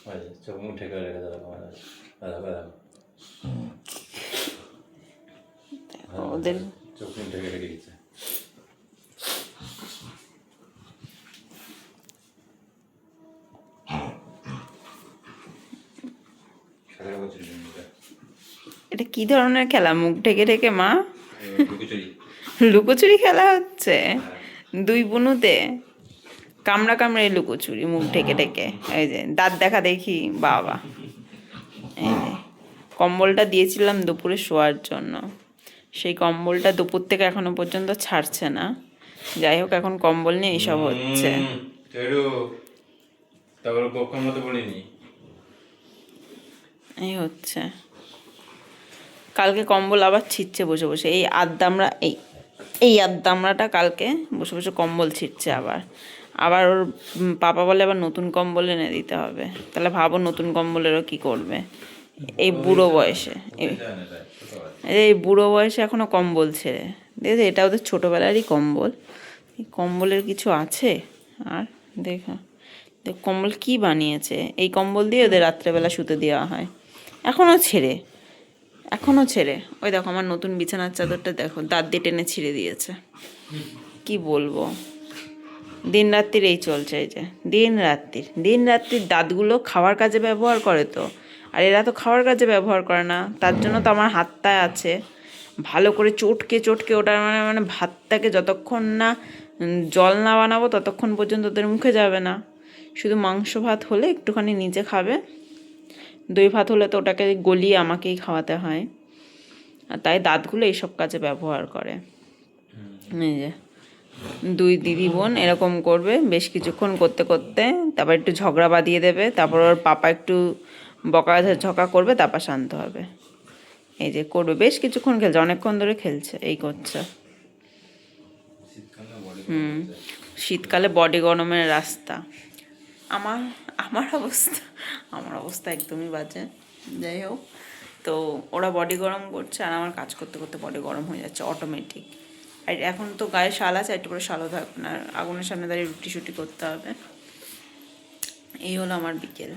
ওই যে, চোখ মুখ ঠেকে রেখে দেবো আমার দেখো দেখো ওদের চোখ মুখ ঢেকে রেখে দিচ্ছে সাদা বছর জন্য এটা কি ধরনের খেলা মুখ ঢেকে ঢেকে মা লুকোচুরি খেলা হচ্ছে দুই বুনুতে কামড়া কামড়ে লুকোচুরি মুখ ঢেকে ঢেকে। এই যে দাঁত দেখা দেখি বাবা। এই যে কম্বলটা দিয়েছিলাম দুপুরে শোয়ার জন্য। সেই কম্বলটা দুপুর থেকে এখনও পর্যন্ত ছাড়ছে না। যাই হোক এখন কম্বল নিয়ে এইসব হচ্ছে। এই হচ্ছে। কালকে কম্বল আবার ছিটছে বসে বসে। এই আদ্দামরা এই এই আদ্দামরাটা কালকে বসে বসে কম্বল ছিটছে আবার। আবার ওর পাপা বলে আবার নতুন কম্বল এনে দিতে হবে। তাহলে ভাবো নতুন কম্বলেরও কি করবে? এই বুড়ো বয়সে। এই- বুড়ো বয়সে এখনও কম্বল ছেড়ে। দেখো এটা ওদের ছোটোবেলারই কম্বল। কম্বলের কিছু আছে? আর দেখো, দেখ, কম্বল কি বানিয়েছে? এই কম্বল দিয়ে ওদের রাত্রেবেলা শুতে দেওয়া হয়। এখনও ছেড়ে। এখনও ছেড়ে। ওই দেখো, আমার নতুন বিছানার চাদরটা দেখো, দাঁত দিয়ে টেনে ছিঁড়ে দিয়েছে। কি বলব? দিন রাত্রির এই চলছে এই যে দিন রাত্রির। দিন রাত্রির দাঁতগুলো খাওয়ার কাজে ব্যবহার করে তো। আর এরা তো খাওয়ার কাজে ব্যবহার করে না। তার জন্য তো আমার হাতটায় আছে। ভালো করে চটকে চটকে ওটার মানে মানে ভাতটাকে যতক্ষণ না জল না বানাবো ততক্ষণ পর্যন্ত ওদের মুখে যাবে না। শুধু মাংস ভাত হলে একটুখানি নিজে খাবে। দই ভাত হলে তো ওটাকে গলিয়ে আমাকেই খাওয়াতে হয়। আর তাই দাঁতগুলো এইসব কাজে ব্যবহার করে। এই যে। দুই দিদি বোন এরকম করবে, বেশ কিছুক্ষণ করতে করতে তারপর একটু ঝগড়া বাঁধিয়ে দেবে, তারপর ওর পাপা একটু বকা ঝকা করবে, তারপর শান্ত হবে। এই যে করবে, বেশ কিছুক্ষণ খেলছে, অনেকক্ষণ ধরে খেলছে, এই করছে। হুম, শীতকালে বডি গরমের রাস্তা। আমার আমার অবস্থা আমার অবস্থা একদমই বাজে। যাই হোক, তো ওরা বডি গরম করছে আর আমার কাজ করতে করতে বডি গরম হয়ে যাচ্ছে অটোমেটিক আর এখন তো গায়ে শাল আছে, একটু করে শালও থাকবে না আগুনের সামনে দাঁড়িয়ে রুটি শুটি করতে হবে। এই হলো আমার বিকেল।